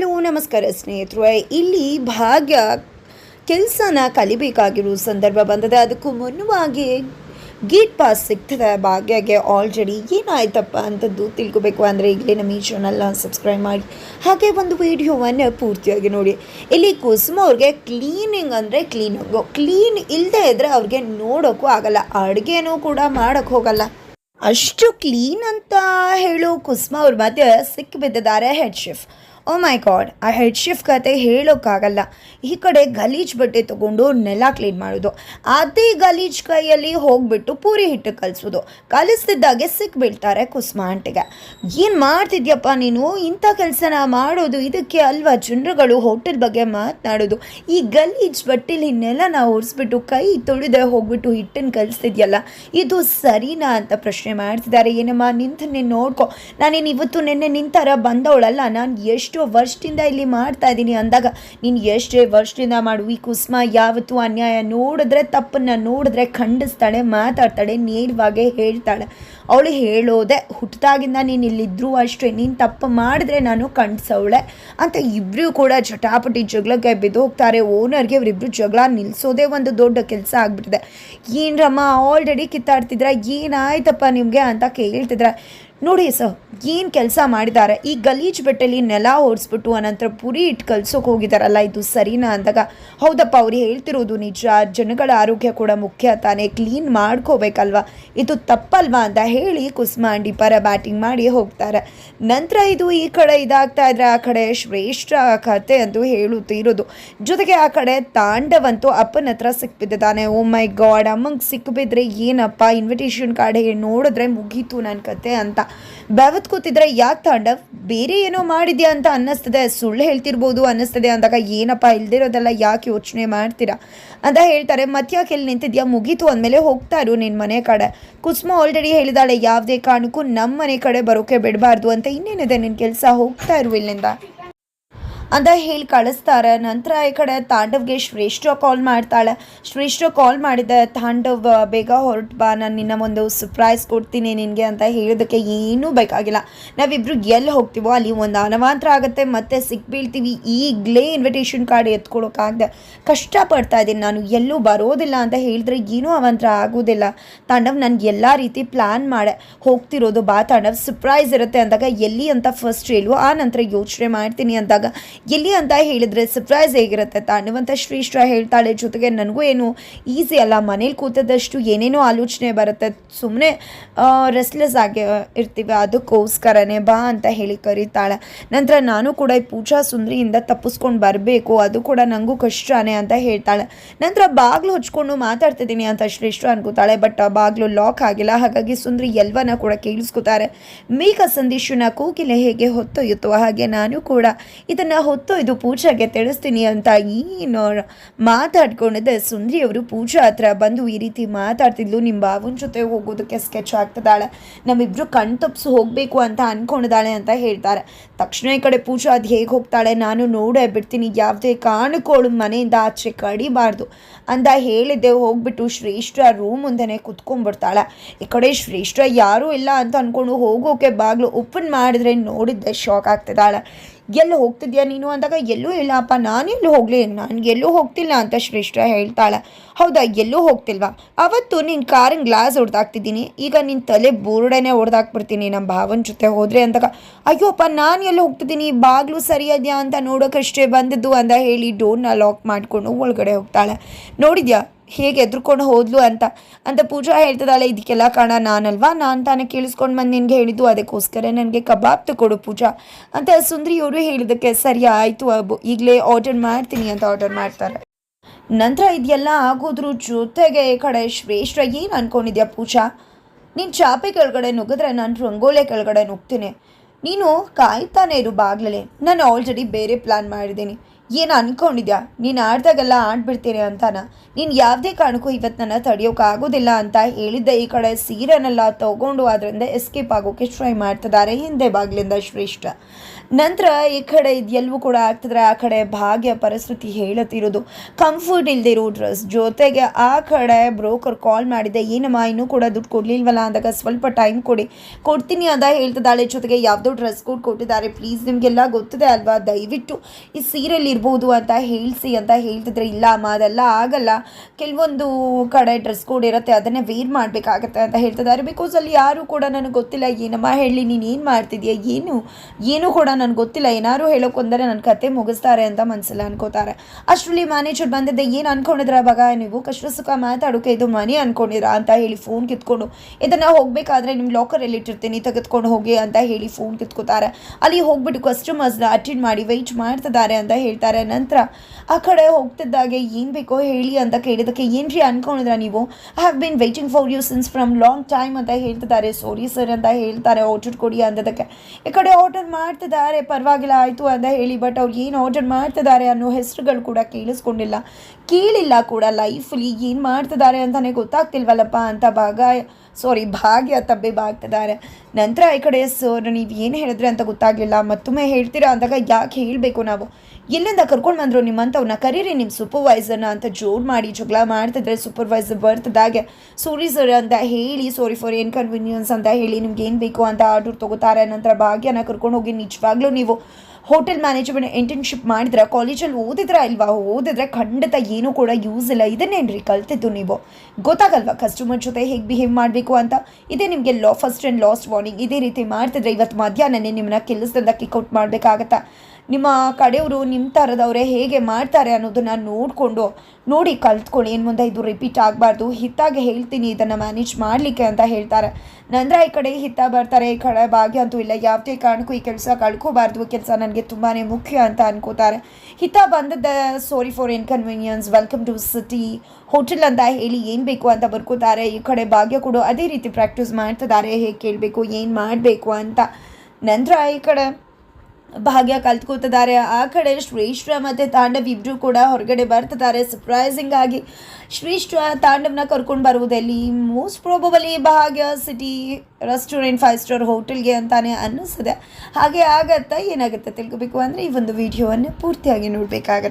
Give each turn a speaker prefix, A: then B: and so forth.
A: Hello, ನಮಸ್ಕಾರ ಸ್ನೇಹಿತರು. ಇಲ್ಲಿ ಭಾಗ್ಯ ಕೆಲಸನ ಕಲಿಬೇಕಾಗಿರೋ ಸಂದರ್ಭ ಬಂದದೆ. ಅದಕ್ಕೂ ಮುನ್ನವಾಗಿ ಗೇಟ್ ಪಾಸ್ ಸಿಗ್ತದೆ ಭಾಗ್ಯಗೆ ಆಲ್ರೆಡಿ ಏನಾಯ್ತಪ್ಪ ಅಂತದ್ದು ತಿಳ್ಕೊಬೇಕು ಅಂದರೆ ಈಗಲೇ ನಮ್ಮ ಈ ಚಾನಲ್ನ ಸಬ್ಸ್ಕ್ರೈಬ್ ಮಾಡಿ. ಹಾಗೆ ಒಂದು ವಿಡಿಯೋವನ್ನು ಪೂರ್ತಿಯಾಗಿ ನೋಡಿ. ಇಲ್ಲಿ ಕುಸುಮ ಅವ್ರಿಗೆ ಕ್ಲೀನಿಂಗ್ ಅಂದರೆ ಕ್ಲೀನಿಂಗು ಕ್ಲೀನ್ ಇಲ್ಲದೆ ಇದ್ದರೆ ಅವ್ರಿಗೆ ನೋಡೋಕ್ಕೂ ಆಗಲ್ಲ. ಅಡುಗೆನೂ ಕೂಡ ಮಾಡೋಕ್ಕೆ ಹೋಗಲ್ಲ. ಅಷ್ಟು ಕ್ಲೀನ್ ಅಂತ ಹೇಳೋ ಕುಸುಮ ಅವ್ರ ಮಧ್ಯೆ ಸಿಕ್ಕಿಬಿದ್ದಿದ್ದಾರೆ head shift oh my god ಆ ಹೆಡ್ ಶಿಫ್ಟ್ ಕತೆ ಹೇಳೋಕ್ಕಾಗಲ್ಲ. ಈ ಕಡೆ ಗಲೀಜು ಬಟ್ಟೆ ತೊಗೊಂಡು ನೆಲ ಕ್ಲೀನ್ ಮಾಡೋದು. ಅದೇ ಗಲೀಜ್ ಕೈಯಲ್ಲಿ ಹೋಗ್ಬಿಟ್ಟು ಪೂರಿ ಹಿಟ್ಟು ಕಲಿಸೋದು. ಕಲಿಸ್ತಿದ್ದಾಗೆ ಸಿಕ್ಬಿಡ್ತಾರೆ ಕುಸುಮ ಆಂಟಿಗೆ. ಏನು ಮಾಡ್ತಿದ್ಯಪ್ಪ ನೀನು? ಇಂಥ ಕೆಲಸನ ಮಾಡೋದು, ಇದಕ್ಕೆ ಅಲ್ವಾ ಜನರುಗಳು ಹೋಟೆಲ್ ಬಗ್ಗೆ ಮಾತನಾಡೋದು. ಈ ಗಲೀಜ್ ಬಟ್ಟೆಲಿ ನೆಲನ ಒರೆಸ್ಬಿಟ್ಟು ಕೈ ತೊಳೆದೇ ಹೋಗ್ಬಿಟ್ಟು ಹಿಟ್ಟನ್ನು ಕಲಿಸ್ತಿದ್ಯಲ್ಲ, ಇದು ಸರಿನಾ ಅಂತ ಪ್ರಶ್ನೆ ಮಾಡ್ತಿದ್ದಾರೆ. ಏನಮ್ಮ, ನಿಂತನ್ನೇ ನೋಡ್ಕೊ. ನಾನೇನು ಇವತ್ತು ನಿನ್ನೆ ನಿಂತಾರ ಬಂದವಳಲ್ಲ, ನಾನು ಎಷ್ಟು ವರ್ಷದಿಂದ ಇಲ್ಲಿ ಮಾಡ್ತಾ ಇದ್ದೀನಿ ಅಂದಾಗ, ನೀನು ಎಷ್ಟೇ ವರ್ಷದಿಂದ ಮಾಡು, ಈ ಕುಸುಮ ಯಾವತ್ತೂ ಅನ್ಯಾಯ ನೋಡಿದ್ರೆ ತಪ್ಪನ್ನು ನೋಡಿದ್ರೆ ಖಂಡಿಸ್ತಾಳೆ, ಮಾತಾಡ್ತಾಳೆ, ನೇರವಾಗೇ ಹೇಳ್ತಾಳೆ. ಅವಳು ಹೇಳೋದೆ ಹುಟ್ಟಿದಾಗಿಂದ ನೀನು ಇಲ್ಲಿದ್ದರೂ ಅಷ್ಟೇ, ನೀನು ತಪ್ಪು ಮಾಡಿದ್ರೆ ನಾನು ಖಂಡಿಸವಳೆ ಅಂತ ಇಬ್ಬರೂ ಕೂಡ ಜಟಾಪಟಿ ಜಗಳಕ್ಕೆ ಬಿದ್ದು ಹೋಗ್ತಾರೆ ಓನರ್ಗೆ ಇವರಿಬ್ರು ಜಗಳ ನಿಲ್ಲಿಸೋದೇ ಒಂದು ದೊಡ್ಡ ಕೆಲಸ ಆಗ್ಬಿಟ್ಟಿದೆ. ಏನರಮ್ಮ ಆಲ್ರೆಡಿ ಕಿತ್ತಾಡ್ತಿದ್ರ? ಏನಾಯ್ತಪ್ಪ ನಿಮಗೆ ಅಂತ ಕೇಳ್ತಿದ್ರ? ನೋಡಿ ಸರ್, ಏನು ಕೆಲಸ ಮಾಡಿದ್ದಾರೆ? ಈ ಗಲೀಜ್ ಬೆಟ್ಟಲ್ಲಿ ನೆಲ ಓಡಿಸ್ಬಿಟ್ಟು ಅನಂತರ ಪುರಿ ಇಟ್ಟು ಕಲ್ಸೋಕೆ ಹೋಗಿದ್ದಾರಲ್ಲ ಇದು ಸರಿನಾ ಅಂದಾಗ? ಹೌದಪ್ಪ, ಅವ್ರು ಹೇಳ್ತಿರೋದು ನಿಜ. ಜನಗಳ ಆರೋಗ್ಯ ಕೂಡ ಮುಖ್ಯ ತಾನೇ. ಕ್ಲೀನ್ ಮಾಡ್ಕೋಬೇಕಲ್ವಾ? ಇದು ತಪ್ಪಲ್ವಾ ಅಂತ ಹೇಳಿ ಕುಸ್ಮಾಂಡಿ ಪರ ಬ್ಯಾಟಿಂಗ್ ಮಾಡಿ ಹೋಗ್ತಾರೆ. ನಂತರ ಇದು ಈ ಕಡೆ ಇದಾಗ್ತಾ ಇದ್ರೆ ಆ ಕಡೆ ಶ್ರೇಷ್ಠ ಕತೆ ಅಂತೂ ಹೇಳುತ್ತಿರೋದು ಜೊತೆಗೆ ಆ ಕಡೆ ತಾಂಡವಂತೂ ಅಪ್ಪನ ಹತ್ರ ಸಿಕ್ಬಿದ್ದಾನೆ ಓ ಮೈ ಗಾಡ್ ಅಮ್ಮಂಗೆ ಸಿಕ್ಬಿದ್ರೆ ಏನಪ್ಪ? ಇನ್ವಿಟೇಷನ್ ಕಾರ್ಡ್ ನೋಡಿದ್ರೆ ಮುಗೀತು ನನ್ನ ಕತೆ ಅಂತ. ಬೆವತ್ ಕೂತಿದ್ರೆ ಯಾಕೆ ತಾಂಡವ್? ಬೇರೆ ಏನೋ ಮಾಡಿದ್ಯಾ ಅಂತ ಅನ್ನಿಸ್ತದೆ. ಸುಳ್ಳು ಹೇಳ್ತಿರ್ಬೋದು ಅನ್ನಿಸ್ತದೆ ಅಂದಾಗ ಏನಪ್ಪ, ಇಲ್ದಿರೋದೆಲ್ಲ ಯಾಕೆ ಯೋಚನೆ ಮಾಡ್ತೀರಾ? ಅಂತ ಹೇಳ್ತಾರೆ. ಮತ್ಯಾಕೆ ಎಲ್ಲಿ ನಿಂತಿದ್ಯಾ? ಮುಗೀತು ಅಂದಮೇಲೆ ಹೋಗ್ತಾ ಇರು ನಿನ್ನ ಮನೆ ಕಡೆ. ಕುಸುಮ ಆಲ್ರೆಡಿ ಹೇಳಿದಾಳೆ, ಯಾವುದೇ ಕಾರಣಕ್ಕೂ ನಮ್ಮ ಮನೆ ಕಡೆ ಬರೋಕೆ ಬಿಡಬಾರ್ದು ಅಂತ ಇನ್ನೇನಿದೆ ನಿನ್ನ ಕೆಲಸ? ಹೋಗ್ತಾ ಇರು ಇಲ್ಲಿಂದ. ಅಂತ ಹೇಳಿ ಕಳಿಸ್ತಾರೆ. ನಂತರ ಈ ಕಡೆ ತಾಂಡವ್ಗೆ ಶ್ರೇಷ್ಠ ಕಾಲ್ ಮಾಡ್ತಾಳೆ. ಶ್ರೇಷ್ಠ ಕಾಲ್ ಮಾಡಿದ ತಾಂಡವ್, ಬೇಗ ಹೊರಟು ಬಾ, ನಾನು ನಿನ್ನ ಒಂದು ಸರ್ಪ್ರೈಸ್ ಕೊಡ್ತೀನಿ ನಿನಗೆ ಅಂತ ಹೇಳೋದಕ್ಕೆ ಏನೂ ಬೇಕಾಗಿಲ್ಲ. ನಾವಿಬ್ರು ಎಲ್ಲಿ ಹೋಗ್ತೀವೋ ಅಲ್ಲಿ ಒಂದು ಅನವಾಂತರ ಆಗುತ್ತೆ. ಮತ್ತೆ ಸಿಕ್ಬೀಳ್ತೀವಿ. ಈಗಲೇ ಇನ್ವಿಟೇಷನ್ ಕಾರ್ಡ್ ಎತ್ಕೊಳೋಕ್ಕಾಗದೆ ಕಷ್ಟಪಡ್ತಾ ಇದ್ದೀನಿ. ನಾನು ಎಲ್ಲೂ ಬರೋದಿಲ್ಲ ಅಂತ ಹೇಳಿದ್ರೆ ಏನೂ ಅವಾಂತರ ಆಗೋದಿಲ್ಲ. ತಾಂಡವ್ ನನಗೆ ಎಲ್ಲ ರೀತಿ ಪ್ಲ್ಯಾನ್ ಮಾಡೆ. ಹೋಗ್ತಿರೋದು ಬಾ ತಾಂಡವ್. ಸರ್ಪ್ರೈಸ್ ಇರುತ್ತೆ ಅಂದಾಗ ಎಲ್ಲಿ ಅಂತ ಫಸ್ಟ್ ಹೇಳುವ ಆ ನಂತರ ಯೋಚನೆ ಮಾಡ್ತೀನಿ ಅಂದಾಗ ಎಲ್ಲಿ ಅಂತ ಹೇಳಿದ್ರೆ ಸರ್ಪ್ರೈಸ್ ಹೇಗಿರುತ್ತೆ ತಾಂಡವಂತ ಶ್ರೀಷ್ಠ ಹೇಳ್ತಾಳೆ ಜೊತೆಗೆ, ನನಗೂ ಏನು ಈಸಿ ಅಲ್ಲ, ಮನೇಲಿ ಕೂತದಷ್ಟು ಏನೇನೋ ಆಲೋಚನೆ ಬರುತ್ತೆ. ಸುಮ್ಮನೆ ರೆಸ್ಟ್ಲೆಸ್ ಆಗಿ ಇರ್ತೀವಿ, ಅದಕ್ಕೋಸ್ಕರನೇ ಬಾ ಅಂತ ಹೇಳಿ ಕರೀತಾಳೆ. ನಂತರ ನಾನು ಕೂಡ ಈ ಪೂಜಾ ಸುಂದರಿಯಿಂದ ತಪ್ಪಿಸ್ಕೊಂಡು ಬರಬೇಕು, ಅದು ಕೂಡ ನನಗೂ ಕಷ್ಟನೇ ಅಂತ ಹೇಳ್ತಾಳೆ. ನಂತರ ಬಾಗಿಲು ಹಚ್ಕೊಂಡು ಮಾತಾಡ್ತಿದ್ದೀನಿ ಅಂತ ಶ್ರೇಷ್ಠ ಅನ್ಕೋತಾಳೆ ಬಟ್ ಬಾಗಿಲು ಲಾಕ್ ಆಗಿಲ್ಲ. ಹಾಗಾಗಿ ಸುಂದರಿ ಎಲ್ವನ ಕೂಡ ಕೇಳಿಸ್ಕೊತಾರೆ. ಮೇಘ ಸಂದೇಶನ ಕೋಗಿಲೆ ಹೇಗೆ ಹೊತ್ತೊಯ್ಯುತ್ತೋ ಹಾಗೆ ನಾನು ಕೂಡ ಇದನ್ನು ಹೊತ್ತೊಯ್ದು ಪೂಜಾಗೆ ತಿಳಿಸ್ತೀನಿ ಅಂತ ಏನು ಮಾತಾಡ್ಕೊಂಡಿದ್ದೆ. ಸುಂದ್ರಿ ಅವರು ಪೂಜಾ ಹತ್ರ ಬಂದು ಈ ರೀತಿ ಮಾತಾಡ್ತಿದ್ಲು. ನಿಮ್ಮ ಬಾವನ ಜೊತೆ ಹೋಗೋದಕ್ಕೆ ಸ್ಕೆಚ್ ಆಗ್ತದಾಳೆ. ನಮ್ಮಿಬ್ರು ಕಣ್ ತಪ್ಪಿಸಿ ಹೋಗಬೇಕು ಅಂತ ಅಂದ್ಕೊಂಡಿದ್ದಾಳೆ ಅಂತ ಹೇಳ್ತಾರೆ. ತಕ್ಷಣ ಈ ಕಡೆ ಪೂಜಾ ಅದು ಹೇಗೆ ಹೋಗ್ತಾಳೆ ನಾನು ನೋಡೇ ಬಿಡ್ತೀನಿ. ಯಾವುದೇ ಕಾರಣಕ್ಕೋಳು ಮನೆಯಿಂದ ಆಚೆ ಕಡಿಬಾರ್ದು ಅಂತ ಹೇಳಿದ್ದೆ. ಹೋಗ್ಬಿಟ್ಟು ಶ್ರೇಷ್ಠ ರೂಮ್ ಮುಂದೆನೆ ಕುತ್ಕೊಂಡ್ಬಿಡ್ತಾಳೆ. ಈ ಕಡೆ ಶ್ರೇಷ್ಠ ಯಾರೂ ಇಲ್ಲ ಅಂತ ಅಂದ್ಕೊಂಡು ಹೋಗೋಕೆ ಬಾಗಿಲು ಓಪನ್ ಮಾಡಿದ್ರೆ ನೋಡಿದ್ದೆ. ಶಾಕ್ ಆಗ್ತಿದ್ದಾಳೆ. ಎಲ್ಲಿ ಹೋಗ್ತಿದ್ಯಾ ನೀನು? ಅಂದಾಗ, ಎಲ್ಲೂ ಇಲ್ಲಪ್ಪ ನಾನೆಲ್ಲೂ ಹೋಗಲಿ ನನಗೆಲ್ಲೂ ಹೋಗ್ತಿಲ್ಲ ಅಂತ ಶ್ರೇಷ್ಠ ಹೇಳ್ತಾಳೆ. ಹೌದಾ, ಎಲ್ಲೂ ಹೋಗ್ತಿಲ್ವಾ? ಅವತ್ತು ನಿನ್ನ ಕಾರಿನ ಗ್ಲಾಸ್ ಹೊಡೆದಾಕ್ತಿದ್ದೀನಿ ಈಗ ನಿನ್ನ ತಲೆ ಬೋರ್ಡನೇ ಹೊಡೆದಾಕ್ಬಿಡ್ತೀನಿ ನಮ್ಮ ಭಾವನ ಜೊತೆ ಹೋದರೆ ಅಂದಾಗ ಅಯ್ಯೋಪ್ಪ ನಾನು ಎಲ್ಲೂ ಹೋಗ್ತಿದ್ದೀನಿ. ಬಾಗಿಲು ಸರಿಯಾದ್ಯಾ ಅಂತ ನೋಡೋಕ್ಕಷ್ಟೇ ಬಂದಿದ್ದು ಅಂತ ಹೇಳಿ ಡೋರ್ನ ಲಾಕ್ ಮಾಡಿಕೊಂಡು ಒಳಗಡೆ ಹೋಗ್ತಾಳೆ. ನೋಡಿದ್ಯಾ? ಹೇಗೆ ಎದ್ರುಕೊಂಡು ಹೋದ್ಲು ಅಂತ. ಅಂತ ಪೂಜಾ ಹೇಳ್ತದಲ್ಲ ಇದಕ್ಕೆಲ್ಲ ಕಾರಣ ನಾನಲ್ವಾ? ನಾನು ತಾನೇ ಕೇಳಿಸ್ಕೊಂಡು ಬಂದು ನಿನಗೆ ಹೇಳಿದ್ದು, ಅದಕ್ಕೋಸ್ಕರ ನನಗೆ ಕಬಾಬ್ ತಗೊಡು ಪೂಜಾ. ಅಂತ ಸುಂದರಿಯವರು ಹೇಳಿದ್ದಕ್ಕೆ, ಸರಿ ಆಯಿತು ಈಗಲೇ ಆರ್ಡರ್ ಮಾಡ್ತೀನಿ ಅಂತ ಆರ್ಡರ್ ಮಾಡ್ತಾರೆ. ನಂತರ ಇದೆಲ್ಲ ಆಗೋದ್ರ ಜೊತೆಗೆ ಕಡೆ ಶ್ರೇಷ್ಠ, ಏನು ಅನ್ಕೊಂಡಿದ್ಯಾ ಪೂಜಾ? ನೀನು ಚಾಪೆ ಕೆಳಗಡೆ ನುಗ್ಗಿದ್ರೆ ನಾನು ರಂಗೋಲೆ ಕೆಳಗಡೆ ನುಗ್ತೀನಿ ನೀನು ಕಾಯ್ತಾನೆ ಇರು ಬಾಗ್ಲಲ್ಲಿ. ನಾನು ಆಲ್ರೆಡಿ ಬೇರೆ ಪ್ಲ್ಯಾನ್ ಮಾಡಿದ್ದೀನಿ. ಏನು ಅನ್ಕೊಂಡಿದ್ಯಾ? ನೀನು ಆಡ್ದಾಗೆಲ್ಲ ಆಡ್ಬಿಡ್ತೀರಿ ಅಂತಾನ. ನೀನು ಯಾವುದೇ ಕಾರಣಕ್ಕೂ ಇವತ್ತು ನನ್ನ ತಡೆಯೋಕ್ಕಾಗೋದಿಲ್ಲ ಅಂತ ಹೇಳಿದ್ದೆ. ಈ ಕಡೆ ಸೀರೆನೆಲ್ಲ ತಗೊಂಡು ಅದರಿಂದ ಎಸ್ಕೇಪ್ ಆಗೋಕ್ಕೆ ಟ್ರೈ ಮಾಡ್ತಿದ್ದಾರೆ. ಹಿಂದೆ ಬಾಗಿಲಿಂದ ಶ್ರೇಷ್ಠ. ನಂತರ ಈ ಕಡೆ ಇದೆಲ್ಲವೂ ಕೂಡ ಆಗ್ತಿದ್ರೆ ಆ ಕಡೆ ಭಾಗ್ಯ ಪರಿಸ್ಥಿತಿ ಹೇಳುತ್ತಿರೋದು ಕಂಫರ್ಟ್ ಇಲ್ಲದೆ ಡ್ರೆಸ್ ಜೊತೆಗೆ ಆ ಕಡೆ ಬ್ರೋಕರ್ ಕಾಲ್ ಮಾಡಿದೆ. ಏನಮ್ಮ, ಇನ್ನೂ ಕೂಡ ದುಡ್ಡು ಕೊಡಲಿಲ್ವಲ್ಲ ಅಂದಾಗ ಸ್ವಲ್ಪ ಟೈಮ್ ಕೊಡಿ. ಕೊಡ್ತೀನಿ ಅಂತ ಹೇಳ್ತಿದ್ದಾಳೆ. ಜೊತೆಗೆ ಯಾವುದೋ ಡ್ರೆಸ್ ಕೋಡ್ ಕೊಟ್ಟಿದ್ದಾರೆ. ಪ್ಲೀಸ್ ನಿಮಗೆಲ್ಲ ಗೊತ್ತಿದೆ ಅಲ್ವಾ? ದಯವಿಟ್ಟು ಈ ಸೀರೆಯಲ್ಲಿ ಇರ್ಬೋದು ಅಂತ ಹೇಳಿಸಿ ಅಂತ ಹೇಳ್ತಿದ್ರೆ ಇಲ್ಲ ಅಮ್ಮ, ಅದೆಲ್ಲ ಆಗಲ್ಲ. ಕೆಲವೊಂದು ಕಡೆ ಡ್ರೆಸ್ ಕೋಡ್ ಇರುತ್ತೆ, ಅದನ್ನೇ ವೇರ್ ಮಾಡಬೇಕಾಗತ್ತೆ ಅಂತ ಹೇಳ್ತಿದ್ದಾರೆ. ಬಿಕಾಸ್ ಅಲ್ಲಿ ಯಾರು ಕೂಡ ನನಗೆ ಗೊತ್ತಿಲ್ಲ. ಏನಮ್ಮ ಹೇಳಿ, ನೀನು ಏನು ಮಾಡ್ತಿದ್ಯಾ? ಏನು? ಏನು ಕೂಡ ನನಗೆ ಗೊತ್ತಿಲ್ಲ. ಏನಾದ್ರು ಹೇಳೋಕೊಂದರೆ ನನ್ನ ಕತೆ ಮುಗಿಸ್ತಾರೆ ಅಂತ ಮನಸ್ಸಲ್ಲಿ ಅನ್ಕೋತಾರೆ. ಅಷ್ಟರಲ್ಲಿ ಮ್ಯಾನೇಜರ್ ಬಂದಿದ್ದೆ. ಏನು ಅನ್ಕೊಂಡಿದ್ರ ಅವಾಗ? ನೀವು ಕಷ್ಟ ಸುಖ ಮಾತಾಡೋಕೆ ಇದು ಮನೆ ಅನ್ಕೊಂಡಿರ ಅಂತ ಹೇಳಿ ಫೋನ್ ಕಿತ್ಕೊಂಡು. ಇದನ್ನು ಹೋಗಬೇಕಾದ್ರೆ ನಿಮ್ಮ ಲಾಕರಲ್ಲಿ ಇಟ್ಟಿರ್ತೀನಿ, ತೆಗೆದುಕೊಂಡು ಹೋಗಿ ಅಂತ ಹೇಳಿ ಫೋನ್ ಕಿತ್ಕೋತಾರೆ. ಅಲ್ಲಿ ಹೋಗ್ಬಿಟ್ಟು ಕಸ್ಟಮರ್ಸ್ನ ಅಟೆಂಡ್ ಮಾಡಿ ವೆಯ್ಟ್ ಮಾಡ್ತಿದ್ದಾರೆ ಅಂತ ಹೇಳ್ತಾರೆ. ನಂತರ ಆ ಕಡೆ ಹೋಗ್ತಿದ್ದಾಗೆ ಏನು ಬೇಕೋ ಹೇಳಿ ಅಂತ ಕೇಳಿದಕ್ಕೆ ಏನ್ರಿ ಅನ್ಕೊಂಡಿದ್ರ ನೀವು? I have been waiting for you since from long time ಅಂತ ಹೇಳ್ತಿದ್ದಾರೆ. ಸಾರಿ ಸರ್ ಅಂತ ಹೇಳ್ತಾರೆ. ಆರ್ಡರ್ ಕೊಡಿ ಅಂದದಕ್ಕೆ ಈ ಕಡೆ ಆರ್ಡರ್ ಮಾಡ್ತಿದ್ದಾರೆ. ಪರವಾಗಿಲ್ಲ, ಆಯಿತು ಅಂತ ಹೇಳಿ. ಬಟ್ ಅವ್ರು ಏನು ಆರ್ಡರ್ ಮಾಡ್ತಿದ್ದಾರೆ ಅನ್ನೋ ಹೆಸರುಗಳು ಕೂಡ ಕೇಳಿಸ್ಕೊಂಡಿಲ್ಲ. ಕೇಳಿಲ್ಲ ಕೂಡ ಲೈಫಲ್ಲಿ ಏನು ಮಾಡ್ತಿದ್ದಾರೆ ಅಂತಲೇ ಗೊತ್ತಾಗ್ತಿಲ್ವಲ್ಲಪ್ಪ ಅಂತ ಭಾಗ ಸಾರಿ ಭಾಗ್ಯ ತಬ್ಬೆ ಬಾಗ್ತಿದ್ದಾರೆ. ನಂತರ ಈ ಕಡೆ ಸರ್ ನೀವು ಏನು ಹೇಳಿದ್ರೆ ಅಂತ ಗೊತ್ತಾಗಲಿಲ್ಲ. ಮತ್ತೊಮ್ಮೆ ಹೇಳ್ತೀರಾ ಅಂದಾಗ ಯಾಕೆ ಹೇಳಬೇಕು ನಾವು? ಎಲ್ಲಿಂದ ಕರ್ಕೊಂಡು ಬಂದರು ನಿಮ್ಮಂಥವ್ನ ಕರೀರಿ ನಿಮ್ಮ ಸೂಪರ್ವೈಸರ್ನ ಅಂತ ಜೋರು ಮಾಡಿ ಜಗಳ ಮಾಡ್ತಿದ್ರೆ ಸೂಪರ್ವೈಸರ್ ಬರ್ತದಾಗೆ ಸಾರಿ ಸರ್ ಅಂತ ಹೇಳಿ ಸಾರಿ ಫಾರ್ ಇನ್ಕನ್ವೀನಿಯನ್ಸ್ ಅಂತ ಹೇಳಿ, ನಿಮ್ಗೆ ಏನು ಬೇಕು ಅಂತ ಆರ್ಡರ್ ತಗೋತಾರೆ. ನಂತರ ಭಾಗ್ಯನ ಕರ್ಕೊಂಡು ಹೋಗಿ ನಿಜವಾಗ್ಲೂ ನೀವು ಹೋಟೆಲ್ ಮ್ಯಾನೇಜ್ಮೆಂಟ್ ಇಂಟರ್ನ್ಶಿಪ್ ಮಾಡಿದ್ರೆ ಕಾಲೇಜಲ್ಲಿ ಓದಿದ್ರ ಇಲ್ವಾ? ಓದಿದ್ರೆ ಖಂಡಿತ ಏನೂ ಕೂಡ ಯೂಸ್ ಇಲ್ಲ. ಇದನ್ನೇನ್ರಿ ಕಲ್ತಿದ್ದು ನೀವು? ಗೊತ್ತಾಗಲ್ವಾ ಕಸ್ಟಮರ್ ಜೊತೆ ಹೇಗೆ ಬಿಹೇವ್ ಮಾಡಬೇಕು ಅಂತ? ಇದೇ ನಿಮಗೆ ಲಾ ಫಸ್ಟ್ ಆ್ಯಂಡ್ ಲಾಸ್ಟ್ ವಾರ್ನಿಂಗ್ ಇದೇ ರೀತಿ ಮಾಡ್ತಿದ್ರೆ ಇವತ್ತು ಮಧ್ಯಾಹ್ನನೇ ನಿಮ್ಮನ್ನ ಕೆಲಸದಿಂದ ಕಿಕ್ಔಟ್ ಮಾಡಬೇಕಾಗತ್ತಾ? ನಿಮ್ಮ ಕಡೆಯವರು ನಿಮ್ಮ ಥರದವರೇ ಹೇಗೆ ಮಾಡ್ತಾರೆ ಅನ್ನೋದನ್ನು ನೋಡಿಕೊಂಡು ನೋಡಿ ಕಲ್ತ್ಕೊಳ್ಳಿ. ಏನು ಮುಂದೆ ಇದು ರಿಪೀಟ್ ಆಗಬಾರ್ದು. ಹಿತ್ತಾಗೆ ಹೇಳ್ತೀನಿ ಇದನ್ನು ಮ್ಯಾನೇಜ್ ಮಾಡಲಿಕ್ಕೆ ಅಂತ ಹೇಳ್ತಾರೆ. ನಂತರ ಈ ಕಡೆ ಹಿತ್ತ ಬರ್ತಾರೆ, ಈ ಕಡೆ ಭಾಗ್ಯ ಅಂತೂ ಇಲ್ಲ. ಯಾವುದೇ ಕಾರಣಕ್ಕೂ ಈ ಕೆಲಸ ಕಳ್ಕೋಬಾರ್ದು. ಕೆಲಸ ನನಗೆ ತುಂಬಾ ಮುಖ್ಯ ಅಂತ ಅನ್ಕೋತಾರೆ. ಹಿತ ಬಂದದ್ದ sorry for inconvenience welcome to city hotel ಅಂತ ಹೇಳಿ ಏನು ಬೇಕು ಅಂತ ಬರ್ಕೋತಾರೆ. ಈ ಕಡೆ ಭಾಗ್ಯ ಕೂಡ. ಅದೇ ರೀತಿ ಪ್ರಾಕ್ಟೀಸ್ ಮಾಡ್ತಿದ್ದಾರೆ. ಹೇಗೆ ಕೇಳಬೇಕು, ಏನು ಮಾಡಬೇಕು ಅಂತ. ನಂತರ ಈ ಕಡೆ ಭಾಗ್ಯ ಕಲ್ತ್ಕೋತಿದ್ದಾರೆ ಆ ಕಡೆ ಶ್ರೇಷ್ಠ ಮತ್ತು ತಾಂಡವ್ ಇಬ್ಬರು ಕೂಡ ಹೊರಗಡೆ ಬರ್ತಿದ್ದಾರೆ. ಸರ್ಪ್ರೈಸಿಂಗ್ ಆಗಿ ಶ್ರೇಷ್ಠ ತಾಂಡವನ್ನ ಕರ್ಕೊಂಡು ಬರುವುದಲ್ಲಿ? Most probably Bhagya city restaurant five star ಹೋಟೆಲ್ಗೆ ಅಂತಾನೆ ಅನ್ನಿಸಿದೆ ಹಾಗೆ ಆಗತ್ತಾ ಏನಾಗುತ್ತೆ ತಿಳ್ಕೊಬೇಕು ಅಂದರೆ ಈ ಒಂದು ವಿಡಿಯೋವನ್ನು ಪೂರ್ತಿಯಾಗಿ ನೋಡಬೇಕಾಗತ್ತೆ.